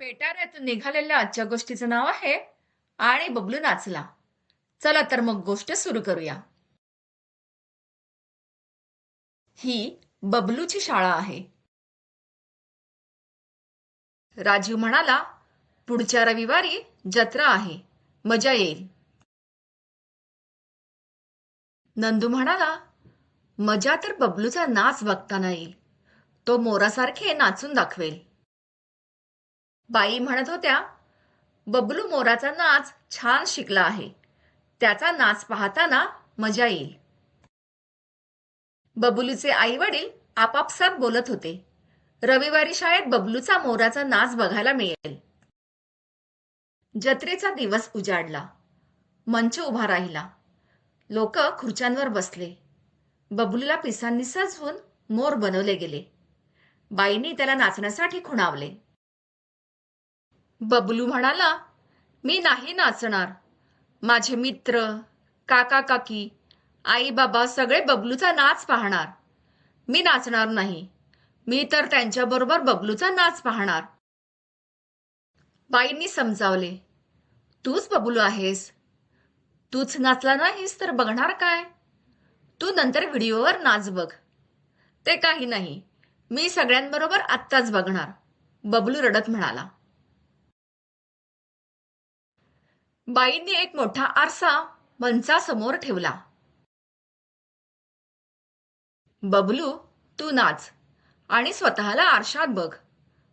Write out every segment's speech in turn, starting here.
पेटाऱ्यातून निघालेल्या आजच्या गोष्टीचं नाव आहे आणि बबलू नाचला. चला तर मग गोष्ट सुरू करूया. ही बबलूची शाळा आहे. राजीव म्हणाला पुढच्या रविवारी जत्रा आहे. मजा येईल. नंदू म्हणाला मजा तर बबलूचा नाच बघताना येईल तो मोरासारखे नाचून दाखवेल. बाई म्हणत होत्या बबलू मोराचा नाच छान शिकला आहे. त्याचा नाच पाहताना मजा येईल. बबलूचे आई वडील आपापसात बोलत होते रविवारी शाळेत बबलूचा मोराचा नाच बघायला मिळेल. जत्रेचा दिवस उजाडला. मंच उभा राहिला. लोक खुर्च्यांवर बसले. बबलूला पिसांनी सजवून मोर बनवले गेले. बाईंनी त्याला नाचण्यासाठी खुणावले. बबलू म्हणाला मी नाही नाचणार. माझे मित्र काका काकी आई बाबा सगळे बबलूचा नाच पाहणार. मी नाचणार नाही. मी तर त्यांच्याबरोबर बबलूचा नाच पाहणार. बाईंनी समजावले तूच बबलू आहेस. तूच नाचला नाहीस तर बघणार काय? तू नंतर व्हिडिओवर नाच बघ. ते काही नाही. मी सगळ्यांबरोबर आत्ताच बघणार. बबलू रडत म्हणाला बाईंनी एक मोठा आरसा मंचासमोर ठेवला. बबलू तू नाच आणि स्वतःला आरशात बघ.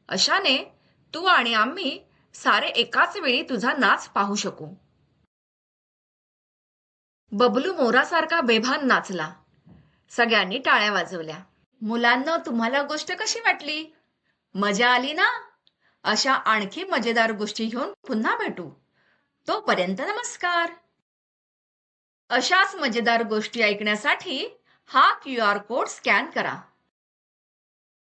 अशाने तू आणि आम्ही सारे एकाच वेळी तुझा नाच पाहू शकू. बबलू मोरासारखा बेभान नाचला. सगळ्यांनी टाळ्या वाजवल्या. मुलांना तुम्हाला गोष्ट कशी वाटली? मजा आली ना? अशा आणखी मजेदार गोष्टी घेऊन पुन्हा भेटू. तोपर्यंत नमस्कार. अशाच मजेदार गोष्टी ऐकण्यासाठी हा क्यू आर कोड स्कॅन करा.